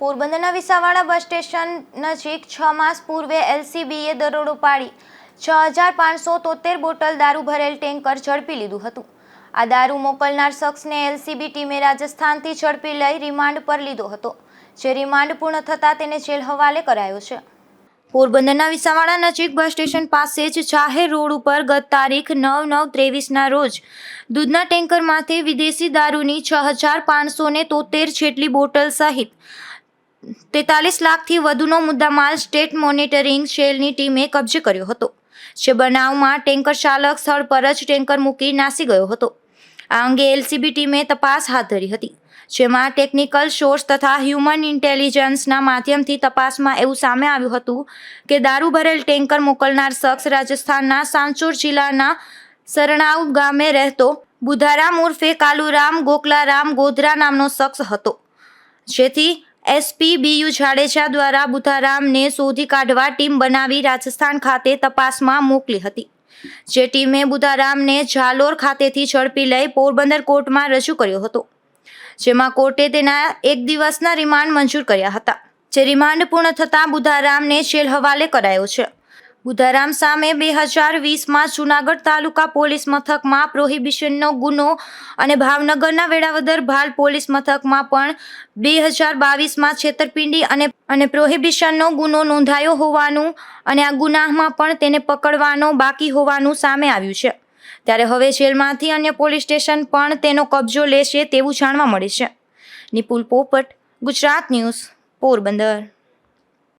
પોરબંદરના વિસાવાડા bus station નજીક છ માસ પૂર્વે એલસીબીએ દરોડો પાડી. છ હજાર પાંચસો તોતેર બોટલ દારૂ ભરેલ ટેન્કર ઝડપી લીધું હતું. આ દારૂ મોકલનાર શખ્સને એલસીબી ટીમે રાજસ્થાનથી ઝડપી લઈ રિમાન્ડ પર લીધો હતો. જે રિમાન્ડ પૂર્ણ થતાં તેને જેલ હવાલે કરાયો છે. પોરબંદરના વિસાવાડા નજીક બસ સ્ટેશન પાસે જ જાહેર રોડ ઉપર ગત તારીખ નવ નવ ત્રેવીસના રોજ દૂધના ટેન્કરમાંથી વિદેશી દારૂની છ હજાર પાંચસો તોતેર જેટલી બોટલ સહિત તેતાલીસ લાખથી વધુનો મુદ્દામાલ સ્ટેટ મોનિટરિંગ સેલની ટીમે કબજે કર્યો હતો. જે બનાવમાં ટેન્કર ચાલક સ્થળ પર જ ટેન્કર મૂકી નાસી ગયો હતો. આ અંગે એલસીબી ટીમે તપાસ હાથ ધરી હતી. જેમાં ટેકનિકલ સોર્સ તથા હ્યુમન ઇન્ટેલિજન્સના માધ્યમથી તપાસમાં એવું સામે આવ્યું હતું કે દારૂ ભરેલ ટેન્કર મોકલનાર શખ્સ રાજસ્થાનના સાંચોર જિલ્લાના સરણાવ ગામે રહેતો બુધારામ ઉર્ફે કાલુરામ ગોકલારામ ગોધરા નામનો શખ્સ હતો. જેથી એસપી બીયુ જાડેજા દ્વારા બુધારામને શોધી કાઢવા ટીમ બનાવી રાજસ્થાન ખાતે તપાસમાં મોકલી હતી. જે ટીમે બુધારામને ઝાલોર ખાતેથી ઝડપી લઈ પોરબંદર કોર્ટમાં રજૂ કર્યો હતો. જેમાં કોર્ટે તેના એક દિવસના રિમાન્ડ મંજૂર કર્યા હતા. જે રિમાન્ડ પૂર્ણ થતાં બુધારામને જેલ હવાલે કરાયો છે. બુધારામ સામે બે હજાર વીસમાં જૂનાગઢ તાલુકા પોલીસ મથકમાં પ્રોહિબિશનનો ગુનો અને ભાવનગરના વેળાવદર ભાલ પોલીસ મથકમાં પણ બે હજાર બાવીસમાં છેતરપિંડી અને અને પ્રોહિબિશનનો ગુનો નોંધાયો હોવાનું અને આ ગુનાહમાં પણ તેને પકડવાનો બાકી હોવાનું સામે આવ્યું છે. ત્યારે હવે જેલમાંથી અન્ય પોલીસ સ્ટેશન પણ તેનો કબજો લેશે તેવું જાણવા મળે છે. નિપુલ પોપટ, ગુજરાત ન્યૂઝ, પોરબંદર.